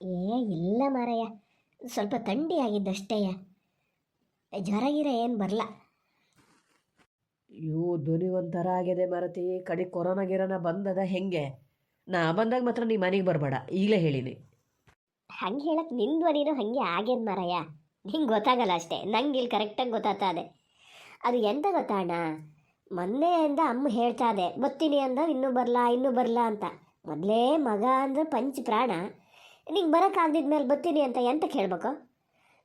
ಏ ಇಲ್ಲ ಮಾರಯ್ಯ. ಸ್ವಲ್ಪ ಥಂಡಿ ಆಗಿದ್ದಷ್ಟೇಯ ಜ್ವರ ಗಿರ ಏನು ಬರಲ್ಲ ಅಯ್ಯೋ ಧ್ವನಿ ಒಂಥರ ಆಗಿದೆ ಮಾರತಿ. ಕಡೆ ಕೊರೋನಾ ಗಿರೋನ ಬಂದದ ಹೆಂಗೆ? ನಾ ಬಂದಾಗ ಮಾತ್ರ ನೀ ಮನೆಗೆ ಬರಬೇಡ. ಈಗಲೇ ಹೇಳಿನಿ. ಹಂಗೆ ಹೇಳಕ್ಕೆ ನಿನ್ನ ಧ್ವನಿನೂ ಹಾಗೆ ಆಗ್ಯದ ಮಾರಯ್ಯ. ನಿಂಗೆ ಗೊತ್ತಾಗಲ್ಲ ಅಷ್ಟೇ. ನಂಗೆ ಇಲ್ಲಿ ಕರೆಕ್ಟಾಗಿ ಗೊತ್ತಾಗ್ತದೆ ಅದು ಎಂತ ಗೊತ್ತಾಣ ಮೊನ್ನೆಯಿಂದ ಅಮ್ಮ ಹೇಳ್ತಾ ಇದೆ. ಬತ್ತೀನಿ ಅಂದ ಇನ್ನೂ ಬರಲ್ಲ ಇನ್ನೂ ಬರಲ್ಲ ಅಂತ. ಮೊದಲೇ ಮಗ ಅಂದ್ರೆ ಪಂಚ ಪ್ರಾಣ. ನಿಂಗೆ ಬರೋಕ್ಕಾಗ್ದಿದ್ಮೇಲೆ ಬರ್ತೀನಿ ಅಂತ ಎಂತ ಕೇಳ್ಬೇಕು?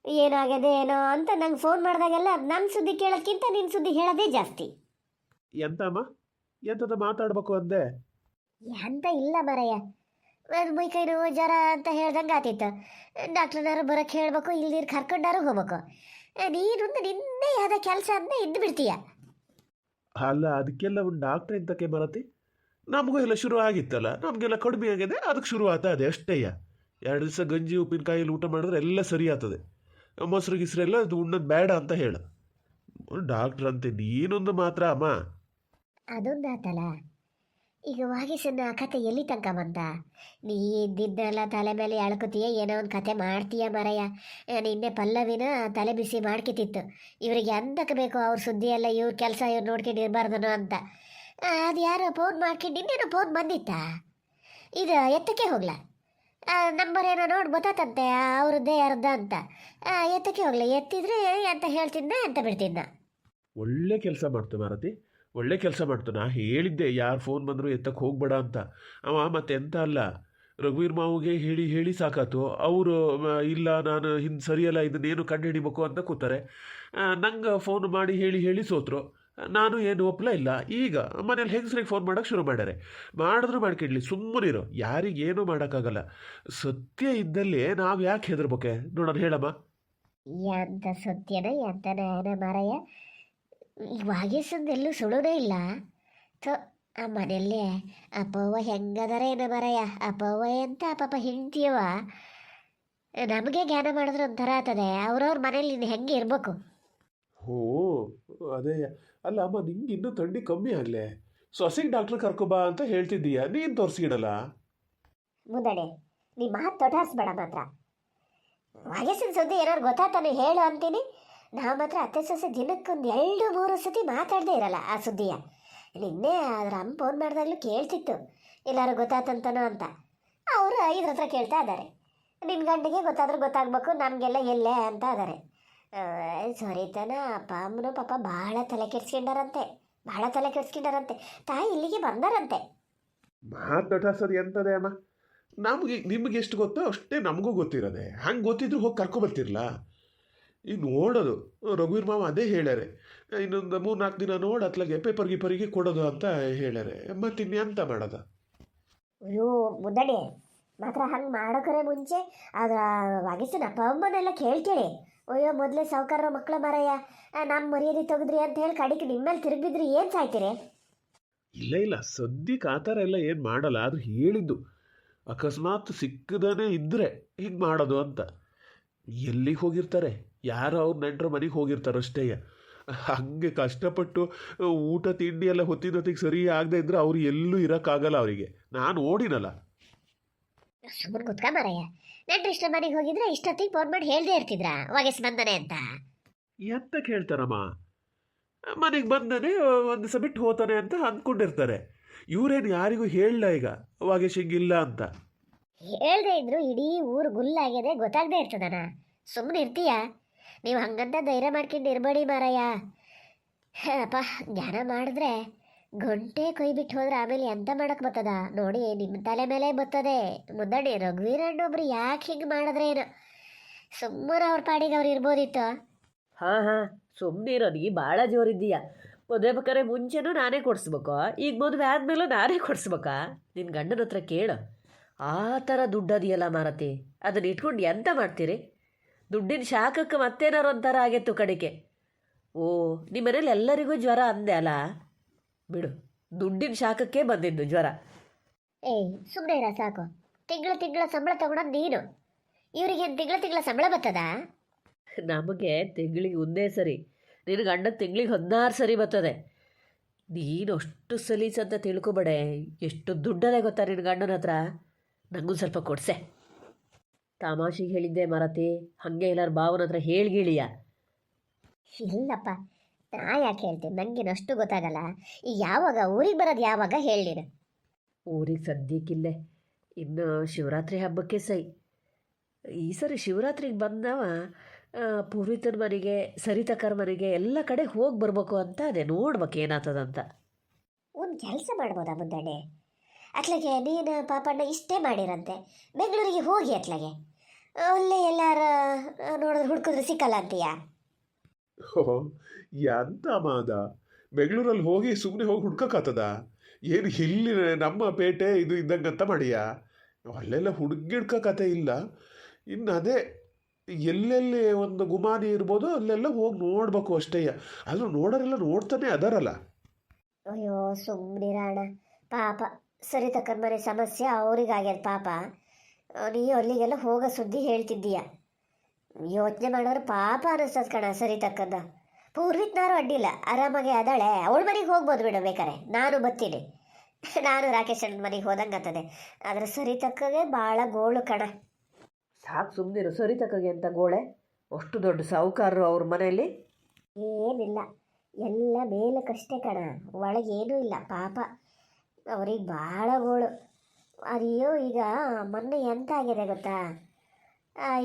ಏನಾಗಿದೆ ಏನೋ ಅಂತ ನಂಗೆ ಫೋನ್ ಮಾಡಿದಾಗೆಲ್ಲ ನನ್ನ ಸುದ್ದಿ ಕೇಳೋಕ್ಕಿಂತ ನಿನ್ನ ಸುದ್ದಿ ಹೇಳೋದೇ ಜಾಸ್ತಿ. ಎಂತಮ್ಮ? ಎಂತದ ಮಾತಾಡ್ಬೇಕು ಅಂದೆ? ಎಂತ ಇಲ್ಲ ಮರಯ್ಯ ಮೈ ಕೈ ನೋವು ಜ್ವರ ಅಂತ ಹೇಳ್ದಂಗೆ ಆತಿತ್ತು. ಡಾಕ್ಟರ್ನಾರು ಬರೋಕ್ಕೆ ಹೇಳ್ಬೇಕು ಇಲ್ದಿರು ಕರ್ಕೊಂಡಾರು ಹೋಗ್ಬೇಕು. ನೀನು ನಿನ್ನೆ ಯಾವ್ದ ಕೆಲಸ ಅಂತ ಇದ್ದು ಬಿಡ್ತೀಯ? ಅಲ್ಲ ಅದಕ್ಕೆಲ್ಲ ಒಂದು ಡಾಕ್ಟ್ರ್ ಎಂತಕ್ಕೆ ಬರತಿ ನಮಗೂ ಎಲ್ಲ ಶುರು ಆಗಿತ್ತಲ್ಲ ನಮಗೆಲ್ಲ ಕಡಿಮೆ ಆಗಿದೆ ಅದಕ್ಕೆ ಶುರು ಆತ ಅದೇ ಅಷ್ಟೇಯ ಎರಡು ದಿವಸ ಗಂಜಿ ಉಪ್ಪಿನಕಾಯಲ್ಲಿ ಊಟ ಮಾಡಿದ್ರೆ ಎಲ್ಲ ಸರಿ ಆಗ್ತದೆ. ಮೊಸರು ಗಿಸ್ರೆಲ್ಲ ಅದು ಉಣ್ಣೋದು ಬೇಡ ಅಂತ ಹೇಳು. ಡಾಕ್ಟ್ರ್ ಅಂತೆ, ನೀನೊಂದು ಮಾತ್ರ, ಅಮ್ಮ. ಅದೊಂದು ಆತಲ್ಲ ಈಗ ವಾಗೀಸನ್ನ ಕತೆ ಎಲ್ಲಿ ತನಕ ಬಂದ? ನೀ ತಲೆ ಮೇಲೆ ಅಳ್ಕೊತೀಯ ಏನೋ ಒಂದು ಕತೆ ಮಾಡ್ತೀಯ ಮರಯ್ಯ ನಿನ್ನೆ ಪಲ್ಲವಿನ ತಲೆ ಬಿಸಿ ಮಾಡ್ಕಿತಿತ್ತು. ಇವರಿಗೆ ಎಂತಕ್ಕೆ ಬೇಕು ಅವ್ರ ಸುದ್ದಿ ಎಲ್ಲ ಇವ್ರ ಕೆಲಸ ಇವ್ರು ನೋಡ್ಕೊಂಡು ಅಂತ. ಅದು ಯಾರೋ ಫೋನ್ ಮಾಡ್ಕೊಂಡು ಇನ್ನೇನೋ ಫೋನ್ ಬಂದಿತ್ತಾ? ಇದು ಎತ್ತಕ್ಕೆ ಹೋಗ್ಲ? ನಂಬರ್ ಏನೋ ನೋಡಿ ಗೊತ್ತಾತಂತೆ ಅವ್ರದ್ದೇ ಯಾರದ್ದ ಅಂತ. ಎತ್ತಕ್ಕೆ ಹೋಗ್ಲಿ, ಎತ್ತಿದ್ರೆ ಅಂತ ಹೇಳ್ತಿದ್ದ ಅಂತ ಬಿಡ್ತಿದ್ದ ಒಳ್ಳೆ ಕೆಲಸ ಮಾಡ್ತು ಮಾರತಿ, ಒಳ್ಳೆ ಕೆಲಸ ಮಾಡ್ತು. ನಾ ಹೇಳಿದ್ದೆ, ಯಾರು ಫೋನ್ ಬಂದರೂ ಎತ್ತಕ್ಕೆ ಹೋಗ್ಬೇಡ ಅಂತ. ಅವ ಮತ್ತೆ ಎಂತ ಅಲ್ಲ, ರಘುವೀರ್ ಮಾವುಗೆ ಹೇಳಿ ಹೇಳಿ ಸಾಕಾತು. ಅವರು ಇಲ್ಲ, ನಾನು ಹಿಂದೆ ಸರಿಯಲ್ಲ, ಇದನ್ನೇನು ಕಂಡು ಹಿಡಿಬೇಕು ಅಂತ ಕೂತಾರೆ. ನಂಗೆ ಫೋನ್ ಮಾಡಿ ಹೇಳಿ ಹೇಳಿ ಸೋತ್ರು. ನಾನು ಏನು ಒಪ್ಪಲ ಇಲ್ಲ. ಈಗ ಮನೇಲಿ ಹೆಂಗಸ್ರಿಗೆ ಫೋನ್ ಮಾಡೋಕ್ಕೆ ಶುರು ಮಾಡ್ಯಾರೆ. ಮಾಡಿದ್ರು ಮಾಡ್ಕಿಡ್ಲಿ ಸುಮ್ಮನಿರೋ ಯಾರಿಗೆ ಏನೂ ಮಾಡೋಕ್ಕಾಗಲ್ಲ. ಸತ್ಯ ಇದ್ದಲ್ಲಿ ನಾವು ಯಾಕೆ ಹೆದರ್ಬೋಕೆ? ನೋಡೋಣ ಹೇಳಮ್ಮ. ಎಂತ ಸತ್ಯನ ಎಂತ ಏನ ಮಾರಯ್ಯ ವಾಗೀಸಂದೆಲ್ಲೂ ಸುಳುನೇ ಇಲ್ಲ. ಥೋ ಆ ಮನೆಯಲ್ಲೇ ಅಪ್ಪವ್ವ ಹೆಂಗದಾರ ಏನ ಮಾರಯ್ಯ ಅಪ್ಪವ್ವ ಎಂತ ಪಾಪ ಹೆಂಡ್ತೀಯವ ನಮಗೆ ಜ್ಞಾನ ಮಾಡಿದ್ರೆ ಒಂಥರ ಆಗ್ತದೆ. ಅವ್ರವ್ರ ಮನೇಲಿ ನೀನು ಹೆಂಗೆ ಇರಬೇಕು? ಓ ಅದೇ. ಅಲ್ಲ ಅಮ್ಮ, ನಿಂಗೆ ಇನ್ನೂ ಥಂಡಿ ಕಮ್ಮಿ ಆಗಲೆ. ಸೊಸೆಗೆ ಡಾಕ್ಟ್ರ್ ಕರ್ಕೊಬಾ ಅಂತ ಹೇಳ್ತಿದ್ದೀಯ. ನೀನು ತೋರಿಸ್ಗಿಡಲ್ಲ? ಮುದಡೆ ನೀ ಮಾತು ತೊಟಾರಿಸ್ಬೇಡ ಮಾತ್ರ. ವಯಸ್ಸಿನ ಸುದ್ದಿ ಏನಾರು ಗೊತ್ತಾತಾನೆ ಹೇಳು ಅಂತೀನಿ. ನಾ ಮಾತ್ರ ಅತ್ತೆ ಸೊಸೆ ದಿನಕ್ಕೊಂದು ಎರಡು, ಮೂರು ಸತಿ ಮಾತಾಡದೇ ಇರಲ್ಲ ಆ ಸುದ್ದಿಯ. ನಿನ್ನೆ ಅದ್ರ ಅಮ್ಮ ಫೋನ್ ಮಾಡಿದಾಗಲೂ ಕೇಳ್ತಿತ್ತು. ಎಲ್ಲಾರು ಗೊತ್ತಾತಂತನೋ ಅಂತ. ಅವರು ಇದ್ರ ಹತ್ರ ಕೇಳ್ತಾ ಇದ್ದಾರೆ ನಿನ್ನ ಗಂಡಿಗೆ ಗೊತ್ತಾದ್ರೂ ಗೊತ್ತಾಗ್ಬೇಕು, ನಮಗೆಲ್ಲ ಎಲ್ಲೇ ಅಂತ ಇದ್ದಾರೆ ಸರಿತನ ಅಪ್ಪ ಅಮ್ಮನು ಪಾಪ ಭಾಳ ತಲೆ ಕೆಡ್ಸ್ಕೊಂಡಾರಂತೆ. ಭಾಳ ತಲೆ ಕೆಡ್ಸ್ಕೊಂಡಾರಂತೆ. ತಾಯಿ ಇಲ್ಲಿಗೆ ಬಂದಾರಂತೆ. ಸರಿ ಎಂತದೆ ಅಮ್ಮ? ನಮಗೆ ನಿಮ್ಗೆ ಎಷ್ಟು ಗೊತ್ತೋ ಅಷ್ಟೇ ನಮಗೂ ಗೊತ್ತಿರೋದೆ. ಹಂಗೆ ಗೊತ್ತಿದ್ರು ಹೋಗಿ ಕರ್ಕೊಬರ್ತಿರ್ಲ ಈಗ ನೋಡೋದು ರಘುವೀರ್ ಮಾವ ಅದೇ ಹೇಳ್ಯಾರೆ. ಇನ್ನೊಂದು ಮೂರು ನಾಲ್ಕು ದಿನ ನೋಡಿ ಅತ್ಲಾಗೆ ಪೇಪರ್ ಗೀಪರಿಗೆ ಕೊಡೋದು ಅಂತ ಹೇಳ್ಯಾರೆ. ಮತ್ತೆ ಇನ್ನೆಂತ ಮಾಡೋದು? ಅಯ್ಯೋ ಮುದ್ದಡಿ ಮಾತ್ರ ಹಂಗೆ ಮಾಡೋಕರೆ ಮುಂಚೆ ಅದರ ವಯಸ್ಸಿನ ಅಪ್ಪ ಅಮ್ಮನೆಲ್ಲ ಕೇಳ್ಕೇಳಿ ಅಯ್ಯೋ ಮೊದಲೇ ಸಾವುಕಾರ ಮಕ್ಕಳ ಮಾರಯ್ಯ. ನಾನು ಮರ್ಯಾದೆ ತೆಗೆದ್ರಿ ಅಂತ ಹೇಳಿ ಕಡಿಕೆ ನಿಮ್ಮಲ್ಲಿ ತಿರುಗಿದ್ರಿ ಏನು ಸಾಯ್ತೀರಿ? ಇಲ್ಲ ಇಲ್ಲ ಸದ್ಯಕ್ಕೆ ಆ ಥರ ಎಲ್ಲ ಏನು ಮಾಡಲ್ಲ ಅದು ಹೇಳಿದ್ದು. ಅಕಸ್ಮಾತ್ ಸಿಕ್ಕದೇ ಇದ್ದರೆ ಹಿಂಗೆ ಮಾಡೋದು ಅಂತ. ಎಲ್ಲಿಗೆ ಹೋಗಿರ್ತಾರೆ? ಯಾರು ಅವ್ರ ನೆಂಟರ ಮನೆಗೆ ಹೋಗಿರ್ತಾರೋ ಅಷ್ಟೇ ಹಾಗೆ ಕಷ್ಟಪಟ್ಟು ಊಟ ತಿಂಡಿ ಎಲ್ಲ ಹೊತ್ತಿದ್ದೊತ್ತಿಗೆ ಸರಿ ಆಗದೆ ಇದ್ದರೆ ಅವ್ರು ಎಲ್ಲೂ ಇರೋಕ್ಕಾಗಲ್ಲ ಅವರಿಗೆ. ನಾನು ಓಡಿನಲ್ಲ. ಸುಮ್ಮನೆ ಕುತ್ಕ ನೆಂಟ್ರು ಇಷ್ಟ ಮನೆಗೆ ಹೋಗಿದ್ರೆ ಇಷ್ಟೊತ್ತಿಗೆ ಫೋನ್ ಮಾಡಿ ಹೇಳ್ದೇ ಇರ್ತಿದ್ರ? ವಯಸ್ಸು ಬಂದನೆ ಅಂತ. ಎಂತ ಕೇಳ್ತಾರಮ್ಮ ಮನೆಗೆ ಬಂದನೆ ಒಂದು ಬಿಟ್ಟು ಹೋತಾನೆ ಅಂತ ಅಂದ್ಕೊಂಡಿರ್ತಾರೆ. ಇವರೇನು ಯಾರಿಗೂ ಹೇಳಲ್ಲ ಈಗ? ವಾಗೇಶ್ ಹಿಂಗಿಲ್ಲ ಅಂತ. ಹೇಳ್ದೆ ಇದ್ರು ಇಡೀ ಊರು ಗುಲ್ಲಾಗಿದೆ ಗೊತ್ತಾಗದೆ ಇರ್ತದನ ಸುಮ್ಮನೆ ಇರ್ತೀಯ? ನೀವು ಹಂಗಂತ ಧೈರ್ಯ ಮಾಡ್ಕೊಂಡು ಇರಬೇಡಿ ಮಾರಯ್ಯ ಅಪ್ಪ ಜ್ಞಾನ ಮಾಡಿದ್ರೆ ಗಂಟೆ ಕೈ ಬಿಟ್ಟು ಹೋದ್ರೆ ಆಮೇಲೆ ಎಂತ ಮಾಡಕ್ ಬರ್ತದ? ನೋಡಿ ನಿಮ್ಮ ತಲೆ ಮೇಲೆ ಬರ್ತದೆ. ರಘುವೀರ್ ಒಬ್ರು ಯಾಕೆ ಹಿಂಗೆ ಮಾಡಿದ್ರೆ ಏನು? ಸುಮ್ಮನೆ ಅವ್ರ ಪಾಡಿಗೆ ಅವ್ರು ಇರ್ಬೋದಿತ್ತು. ಹಾಂ ಹಾಂ ಸುಮ್ಮನೆ ನೀ ಭಾಳ ಜೋರಿದ್ದೀಯ ಮದುವೆ ಬೇಕಾದ್ರೆ ಮುಂಚೆನೂ ನಾನೇ ಕೊಡಿಸ್ಬೇಕು. ಈಗ ಮದುವೆ ಆದಮೇಲೂ ನಾನೇ ಕೊಡಿಸ್ಬೇಕಾ. ನಿನ್ನ ಗಂಡನ ಹತ್ರ ಕೇಳು. ಆ ಥರ ದುಡ್ಡದಿಯಲ್ಲ ಮಾರತಿ. ಅದನ್ನ ಇಟ್ಕೊಂಡು ಎಂತ ಮಾಡ್ತೀರಿ? ದುಡ್ಡಿನ ಶಾಖಕ್ಕೆ ಮತ್ತೇನಾರು ಒಂಥರ ಆಗಿತ್ತು ಕಡೆಗೆ ಓ ನಿಮ್ಮ ಮನೇಲಿ ಎಲ್ಲರಿಗೂ ಜ್ವರ ಅಂದೆ ಅಲ್ಲ? ಬಿಡು. ದುಡ್ಡಿನ ಶಾಖಕ್ಕೆ ಬಂದಿದ್ದು ಜ್ವರ. ಏಯ್ ಸುಮ್ಮನೆ ಇರ ಸಾಕು. ತಿಂಗಳ ತಿಂಗಳ ಸಂಬಳ ತಗೊಳೋದು ನೀನು. ಇವರಿಗೆ ತಿಂಗಳ ತಿಂಗಳ ಸಂಬಳ ಬರ್ತದ? ನಮಗೆ ತಿಂಗಳಿಗೆ ಒಂದೇ ಸರಿ. ನಿನ್ನ ಗಂಡ ತಿಂಗಳಿಗೆ ಹದಿನಾರು ಸರಿ ಬರ್ತದೆ. ನೀನು ಅಷ್ಟು ಸಲೀಸ್ ಅಂತ ತಿಳ್ಕೊಬೇಡೆ. ಎಷ್ಟು ದುಡ್ಡದೇ ಗೊತ್ತಾ ನಿನ್ನ ಗಂಡನ ಹತ್ರ? ನನಗೂ ಸ್ವಲ್ಪ ಕೊಡ್ಸೆ. ತಮಾಷೆಗೆ ಹೇಳಿದ್ದೆ ಮರತಿ. ಹಾಗೆ ಎಲ್ಲರ ಭಾವನ ಹತ್ರ ಹೇಳ್ಗಿಳಿಯ ಇಲ್ಲಪ್ಪ. ನಾ ಯಾಕೆ ಹೇಳ್ತೀನಿ ನನಗೇನು ಅಷ್ಟು ಗೊತ್ತಾಗಲ್ಲ. ಈ ಯಾವಾಗ ಊರಿಗೆ ಬರೋದು ಯಾವಾಗ ಹೇಳಿ ಊರಿಗೆ ಸದ್ಯಕ್ಕಿಲ್ಲ ಇನ್ನು ಶಿವರಾತ್ರಿ ಹಬ್ಬಕ್ಕೆ ಸೈ. ಈ ಸರಿ ಶಿವರಾತ್ರಿಗೆ ಬಂದವ ಪೂರ್ವಿತನ ಮನೆಗೆ ಸರಿತಕ್ಕರ ಮನೆಗೆ ಎಲ್ಲ ಕಡೆ ಹೋಗಿ ಬರ್ಬೇಕು ಅಂತ ಅದೇ. ನೋಡ್ಬೇಕು ಏನಾಗ್ತದಂತ. ಒಂದು ಕೆಲಸ ಮಾಡ್ಬೋದಾ ಮುಂದಣ್ಣೆ ಅತ್ಲಗೆ ನೀನು ಪಾಪಣ್ಣ ಇಷ್ಟೇ ಮಾಡಿರಂತೆ. ಬೆಂಗಳೂರಿಗೆ ಹೋಗಿ ಅತ್ಲಗೆ. ಅಲ್ಲೇ ಎಲ್ಲಾರ ನೋಡಿದ್ರೆ ಹುಡ್ಕಿದ್ರೆ ಸಿಕ್ಕಲ್ಲ ಅಂತೀಯಾ? ಎಂತ ಮಾದ. ಬೆಂಗಳೂರಲ್ಲಿ ಹೋಗಿ ಸುಮ್ಮನೆ ಹೋಗಿ ಹುಡ್ಕಕ್ಕಾತದ? ಏನು ಇಲ್ಲಿ ನಮ್ಮ ಪೇಟೆ ಇದು ಇದ್ದಂಗಂತ ಮಾಡಿಯಾ? ಅಲ್ಲೆಲ್ಲ ಹುಡುಗಿಡ್ಕಕತೆ ಇಲ್ಲ. ಇನ್ನು ಅದೇ, ಎಲ್ಲೆಲ್ಲಿ ಒಂದು ಗುಮಾನಿ ಇರ್ಬೋದು ಅಲ್ಲೆಲ್ಲ ಹೋಗಿ ನೋಡ್ಬೇಕು ಅಷ್ಟೇ. ಆದರೂ ನೋಡೋರೆಲ್ಲ ನೋಡ್ತಾನೆ ಅದಾರಲ್ಲ. ಅಯ್ಯೋ ಸುಮ್ಮನಿರಾಣ ಪಾಪ, ಸರಿ ತಕ್ಕನ ಮನೆ ಸಮಸ್ಯೆ ಅವ್ರಿಗಾಗ್ಯದ ಪಾಪ. ನೀ ಅಲ್ಲಿಗೆಲ್ಲ ಹೋಗೋ ಸುದ್ದಿ ಹೇಳ್ತಿದ್ದೀಯ. ಯೋಚನೆ ಮಾಡೋರು ಪಾಪ ಅನಿಸ್ತದ ಕಣ ಸರಿ ತಕ್ಕದ ಪೂರ್ವಿತ್ನಾರು ಅಡ್ಡಿಲ್ಲ ಆರಾಮಾಗಿ ಅದಾಳೆ ಅವಳ ಮನೆಗೆ ಹೋಗ್ಬೋದು ಬಿಡು ಬೇಕಾರೆ ನಾನು ಬತ್ತೀನಿ ನಾನು ರಾಕೇಶ್ ಅಣ್ಣನ ಮನೆಗೆ ಹೋದಂಗೆ ಆಗ್ತದೆ ಆದರೆ ಸರಿ ತಕ್ಕಗೆ ಭಾಳ ಗೋಳು ಕಣ. ಸಾಕು ಸುಮ್ಮನಿರು ಸರಿತಕ್ಕಗೆ ಅಂತ ಗೋಳೆ. ಅಷ್ಟು ದೊಡ್ಡ ಸಾಹುಕಾರರು ಅವ್ರ ಮನೆಯಲ್ಲಿ? ಏನಿಲ್ಲ ಎಲ್ಲ ಮೇಲಕ್ಕಷ್ಟೇ ಕಣ ಒಳಗೇನೂ ಇಲ್ಲ ಪಾಪ. ಅವ್ರಿಗೆ ಭಾಳ ಗೋಳು. ಅಯ್ಯೋ ಈಗ ಮೊನ್ನೆ ಎಂತ ಆಗಿದೆ ಗೊತ್ತಾ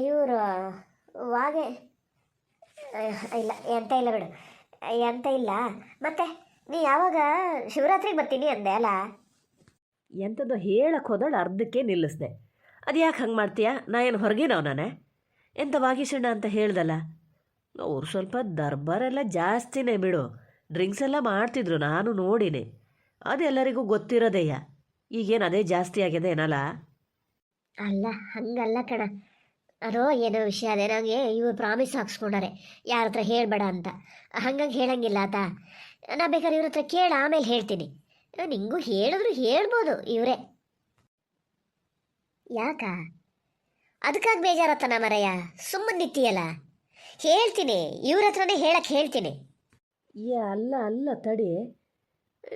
ಇವರು ವಾಗೆ ಇಲ್ಲ ಎಂತ ಇಲ್ಲ ಬಿಡು. ಎಂತ ಇಲ್ಲ. ಮತ್ತೆ ನೀ ಯಾವಾಗ ಶಿವರಾತ್ರಿಗೆ ಬರ್ತೀನಿ ಅಂದೆ ಅಲ್ಲ? ಎಂಥದ್ದು ಹೇಳಕ್ಕೆ ಹೋದಳು ಅರ್ಧಕ್ಕೆ ನಿಲ್ಲಿಸ್ದೆ. ಅದು ಯಾಕೆ ಹಂಗೆ ಮಾಡ್ತೀಯಾ? ನಾ ಏನು ಹೊರಗಿನವ ನಾನೇ? ಎಂಥ ವಾಗೀಶಣ್ಣ ಅಂತ ಹೇಳ್ದಲ್ಲ? ಅವ್ರು ಸ್ವಲ್ಪ ದರ್ಬಾರೆಲ್ಲ ಜಾಸ್ತಿನೇ ಬಿಡು. ಡ್ರಿಂಕ್ಸ್ ಎಲ್ಲ ಮಾಡ್ತಿದ್ರು ನಾನು ನೋಡಿನಿ. ಅದೆಲ್ಲರಿಗೂ ಗೊತ್ತಿರೋದೆಯ್ಯ ಗೊತ್ತಿರೋದಯ್ಯ ಈಗೇನು ಅದೇ ಜಾಸ್ತಿ ಆಗಿದೆ ಏನಲ್ಲ ಅಲ್ಲ ಹಂಗಲ್ಲ ಕಣ. ಅದೋ ಏನೋ ವಿಷಯ ಅದೇ. ನನಗೆ ಇವ್ರು ಪ್ರಾಮಿಸ್ ಹಾಕ್ಸ್ಕೊಂಡಾರೆ ಯಾರ ಹತ್ರ ಹೇಳಬೇಡ ಅಂತ. ಹಂಗಾಗಿ ಹೇಳಂಗಿಲ್ಲ ಆತ. ನಾ ಬೇಕಾದ್ರೆ ಇವ್ರ ಹತ್ರ ಕೇಳ, ಆಮೇಲೆ ಹೇಳ್ತೀನಿ. ನಿಂಗೂ ಹೇಳಿದ್ರು ಹೇಳ್ಬೋದು ಇವರೇ. ಯಾಕ? ಅದಕ್ಕಾಗಿ ಬೇಜಾರತ್ತನ ಮರಯ್ಯ? ಸುಮ್ಮನೆ ನಿಂತೀಯಲ್ಲ? ಹೇಳ್ತೀನಿ, ಇವ್ರ ಹತ್ರನೇ ಹೇಳಕ್ಕೆ ಹೇಳ್ತೀನಿ. ಏ, ಅಲ್ಲ ಅಲ್ಲ ತಡಿ.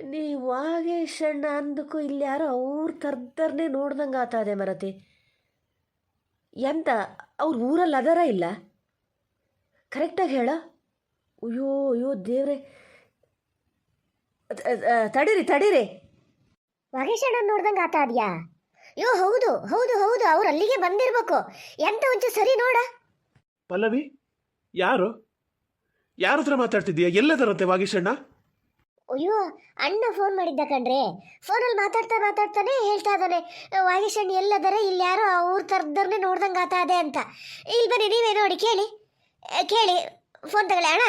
ನೀ ವಾಗೇಶಣ್ಣ ಅಂದಕ್ಕೂ ಇಲ್ಲಿ ಯಾರೋ ಅವ್ರ ಕರ್ದರ್ನೇ ನೋಡ್ದಂಗೆ ಆತದೆ ಮರತಿ. ಎಂತ? ಅವ್ರ ಊರಲ್ಲಿ ಅದರ ಇಲ್ಲ? ಕರೆಕ್ಟಾಗಿ ಹೇಳ. ಅಯ್ಯೋ ಅಯ್ಯೋ ದೇವ್ರೆ. ತಡಿರಿ ತಡೀರಿ. ವಾಗೇಶಣ್ಣ ನೋಡ್ದಂಗೆ ಆತ ಅದ್ಯಾ? ಅಯ್ಯೋ ಹೌದು ಹೌದು ಹೌದು ಅವ್ರು ಅಲ್ಲಿಗೆ ಬಂದಿರ್ಬೇಕು. ಎಂತ ಒಂಚು ಸರಿ ನೋಡ. ಪಲ್ಲವಿ ಯಾರು? ಯಾರ ಹತ್ರ ಮಾತಾಡ್ತಿದ್ದೀಯಾ? ಎಲ್ಲದರಂತೆ ವಾಗೀಶಣ್ಣ ಅಯ್ಯೋ, ಅಣ್ಣ ಫೋನ್ ಮಾಡಿದ್ದ ಕಣ್ರೆ. ಫೋನಲ್ಲಿ ಮಾತಾಡ್ತಾ ಮಾತಾಡ್ತಾನೆ ಹೇಳ್ತಾ ಇದ್ದಾನೆ. ವಾಗೇಶ್ ಅಣ್ಣ ಎಲ್ಲದರೆ ಇಲ್ಲಿ ಯಾರೋ ಅವ್ರ ತರದರ್ನೇ ನೋಡ್ದಂಗೆ ಆತ ಅದೇ ಅಂತ. ಇಲ್ಲಿ ಬನ್ನಿ, ನೀವೇ ನೋಡಿ, ಕೇಳಿ. ಕೇಳಿ. ಫೋನ್ ತಗೊಳ್ಳಿ, ಅಣ್ಣ.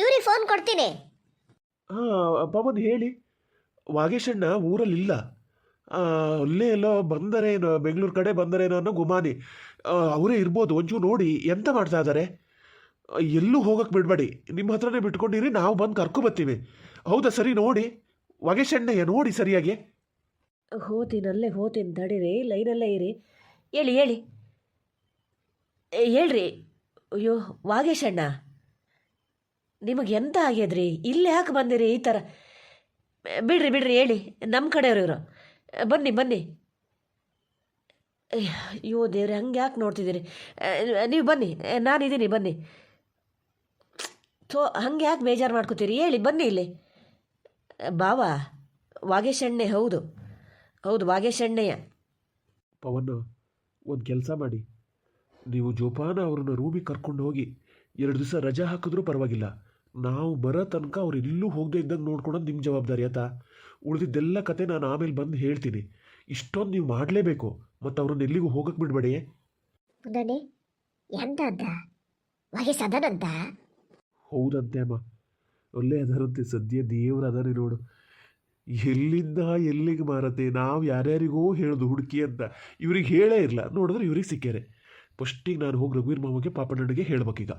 ಇವ್ರಿಗೆ ಫೋನ್ ಕೊಡ್ತೀನಿ. ಹಾಂ ಪವನ್ ಹೇಳಿ. ವಾಗೇಶಣ್ಣ ಊರಲ್ಲಿಲ್ಲ ಇಲ್ಲ. ಅಲ್ಲೇ ಎಲ್ಲೋ ಬಂದರೇನೋ ಬೆಂಗಳೂರು ಕಡೆ ಬಂದರೇನೋ ಅನ್ನೋ ಗುಮಾನಿ. ಅವರೇ ಇರ್ಬೋದು, ಒಂಚೂರು ನೋಡಿ, ಎಂತ ಮಾಡ್ತಾ ಇದ್ದಾರೆ? ಎಲ್ಲೂ ಹೋಗಕ್ಕೆ ಬಿಡಬೇಡಿ. ನಿಮ್ಮ ಹತ್ರನೇ ಬಿಟ್ಕೊಂಡಿರಿ, ನಾವು ಬಂದು ಕರ್ಕೊಬತ್ತೀವಿ. ಹೌದಾ ಸರಿ ನೋಡಿ ವಗೆಶಣ್ಣಯ್ಯ ನೋಡಿ ಸರಿಯಾಗಿ. ಹೋತೀನಿ ಅಲ್ಲೇ ಹೋತೀನಿ ತಡೀರಿ, ಲೈನಲ್ಲೇ ಇರಿ. ಹೇಳಿ ಹೇಳಿ. ಹೇಳ್ರಿ. ಅಯ್ಯೋ ವಾಗೇಶಣ್ಣ ನಿಮಗೆ ಎಂತ ಆಗ್ಯದ್ರಿ? ಇಲ್ಲಿ ಯಾಕೆ ಬಂದಿರಿ ಈ ಥರ ಬಿಡ್ರಿ ಬಿಡ್ರಿ, ಹೇಳಿ. ನಮ್ಮ ಕಡೆಯವ್ರು ಇವರು. ಬನ್ನಿ ಬನ್ನಿ. ಅಯ್ಯೋ, ದೇವ್ರಿ, ಹಂಗೆ ಯಾಕೆ ನೋಡ್ತಿದ್ದೀರಿ? ನೀವು ಬನ್ನಿ. ನಾನಿದ್ದೀನಿ, ಬನ್ನಿ. ಸೊ ಹಂಗೆ ಯಾಕೆ ಬೇಜಾರು ಮಾಡ್ಕೋತೀರಿ? ಹೇಳಿ, ಬನ್ನಿ ಇಲ್ಲಿ. ಬಾವ ವಾಗೇಶಣ್ಣೆ ಹೌದು. ಹೌದು ವಾಗೇಶಣ್ಣಯ್ಯ ಪವನ್ ಒಂದು ಕೆಲಸ ಮಾಡಿ. ನೀವು ಜೋಪಾನ ಅವ್ರನ್ನ ರೂಮಿಗೆ ಕರ್ಕೊಂಡು ಹೋಗಿ ಎರಡು ದಿವಸ ರಜಾ ಹಾಕಿದ್ರೂ ಪರವಾಗಿಲ್ಲ. ನಾವು ಬರೋ ತನಕ ಅವ್ರು ಎಲ್ಲೂ ಹೋಗದೆ ಇದ್ದಂಗೆ ನೋಡ್ಕೊಳೋದು ನಿಮ್ಮ ಜವಾಬ್ದಾರಿ ಆಯ್ತಾ? ಉಳಿದಿದ್ದೆಲ್ಲ ಕತೆ ನಾನು ಆಮೇಲೆ ಬಂದು ಹೇಳ್ತೀನಿ. ಇಷ್ಟೊಂದು ನೀವು ಮಾಡಲೇಬೇಕು ಮತ್ತು ಅವ್ರನ್ನ ಎಲ್ಲಿಗೂ ಹೋಗಕ್ಕೆ ಬಿಡಬೇಡಿ ಎಂತ ಅಂತ? ವಾಗೇಶ್ ಅದನಂತ? ಹೌದಂತೆ ಅಮ್ಮ. ಒಳ್ಳೆ ಅದರಂತೆ, ಸದ್ಯ ದೇವ್ರ ಅದರಿ ನೋಡು. ಎಲ್ಲಿಂದ ಎಲ್ಲಿಗೆ ಮಾರತ್ತೆ? ನಾವು ಯಾರ್ಯಾರಿಗೋ ಹೇಳೋದು ಹುಡುಕಿ ಅಂತ ಇವ್ರಿಗೆ ಹೇಳೇ ಇರಲ್ಲ ನೋಡಿದ್ರೆ ಇವ್ರಿಗೆ ಸಿಕ್ಕ್ಯಾರೆ ಫಸ್ಟಿಗೆ ನಾನು ಹೋಗಿ ರಘುವೀರ್ ಮಾಮಗೆ ಪಾಪಣ್ಣನಿಗೆ ಹೇಳ್ಬೇಕೀಗ.